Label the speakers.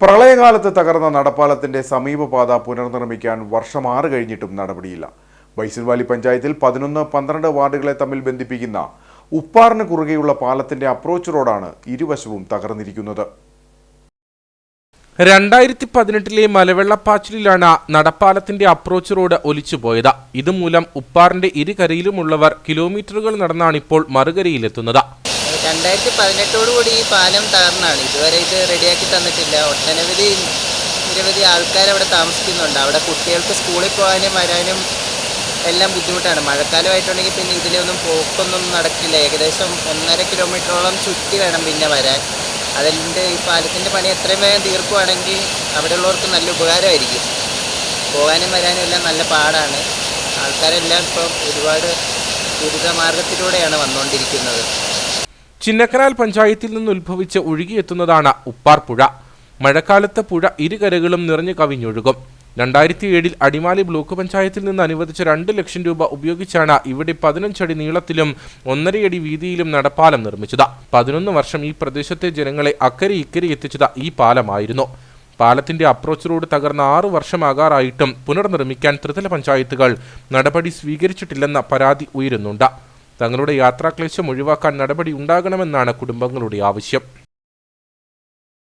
Speaker 1: പ്രളയകാലത്ത് തകർന്ന നടപ്പാലത്തിന്റെ സമീപപാത പുനർനിർമ്മിക്കാൻ വർഷം ആറ് കഴിഞ്ഞിട്ടും നടപടിയില്ല. ബൈസൺവാലി പഞ്ചായത്തിൽ പതിനൊന്ന് പന്ത്രണ്ട് വാർഡുകളെ തമ്മിൽ ബന്ധിപ്പിക്കുന്ന ഉപ്പാറിന് കുറുകെയുള്ള പാലത്തിന്റെ അപ്രോച്ച് റോഡാണ് ഇരുവശവും തകർന്നിരിക്കുന്നത്.
Speaker 2: രണ്ടായിരത്തി പതിനെട്ടിലെ മലവെള്ളപ്പാച്ചിലിലാണ് നടപ്പാലത്തിന്റെ അപ്രോച്ച് റോഡ് ഒലിച്ചുപോയത്. ഇതുമൂലം ഉപ്പാറിന്റെ ഇരുകരയിലുമുള്ളവർ കിലോമീറ്ററുകൾ നടന്നാണ് ഇപ്പോൾ മറുകരയിലെത്തുന്നത്.
Speaker 3: രണ്ടായിരത്തി പതിനെട്ടോടുകൂടി ഈ പാലം തകർന്നാണ്. ഇതുവരെ ഇത് റെഡിയാക്കി തന്നിട്ടില്ല. ഒട്ടനവധി നിരവധി ആൾക്കാർ അവിടെ താമസിക്കുന്നുണ്ട്. അവിടെ കുട്ടികൾക്ക് സ്കൂളിൽ പോകാനും വരാനും എല്ലാം ബുദ്ധിമുട്ടാണ്. മഴക്കാലമായിട്ടുണ്ടെങ്കിൽ പിന്നെ ഇതിലൊന്നും പോക്കൊന്നും നടക്കില്ല. ഏകദേശം ഒന്നര കിലോമീറ്ററോളം ചുറ്റി വേണം പിന്നെ വരാൻ. അതിന്റെ ഈ പാലത്തിന്റെ പണി എത്രയും വേഗം തീർക്കുവാണെങ്കിൽ അവിടെയുള്ളവർക്ക് നല്ല ഉപകാരമായിരിക്കും. പോകാനും വരാനും എല്ലാം നല്ല പാടാണ്. ആൾക്കാരെല്ലാം ഇപ്പം ഒരുപാട് ദുരിതമാർഗത്തിലൂടെയാണ് വന്നുകൊണ്ടിരിക്കുന്നത്.
Speaker 2: ചിന്നക്കനാൽ പഞ്ചായത്തിൽ നിന്ന് ഉത്ഭവിച്ച് ഒഴുകിയെത്തുന്നതാണ് ഉപ്പാർ പുഴ മഴക്കാലത്ത് പുഴ ഇരുകരകളും നിറഞ്ഞു കവിഞ്ഞൊഴുകും. രണ്ടായിരത്തി ഏഴിൽ അടിമാലി ബ്ലോക്ക് പഞ്ചായത്തിൽ നിന്ന് അനുവദിച്ച രണ്ട് ലക്ഷം രൂപ ഉപയോഗിച്ചാണ് ഇവിടെ പതിനഞ്ചടി നീളത്തിലും ഒന്നരയടി വീതിയിലും നടപ്പാലം നിർമ്മിച്ചത്. പതിനൊന്ന് വർഷം ഈ പ്രദേശത്തെ ജനങ്ങളെ അക്കരെ ഇക്കരെ എത്തിച്ചത് ഈ പാലമായിരുന്നു. പാലത്തിന്റെ അപ്രോച്ച് റോഡ് തകർന്ന ആറു വർഷമാകാറായിട്ടും പുനർനിർമ്മിക്കാൻ ത്രിതല പഞ്ചായത്തുകൾ നടപടി സ്വീകരിച്ചിട്ടില്ലെന്ന പരാതി ഉയരുന്നുണ്ട്. തങ്ങളുടെ യാത്രാക്ലേശം ഒഴിവാക്കാൻ നടപടി ഉണ്ടാകണമെന്നാണ് കുടുംബങ്ങളുടെ ആവശ്യം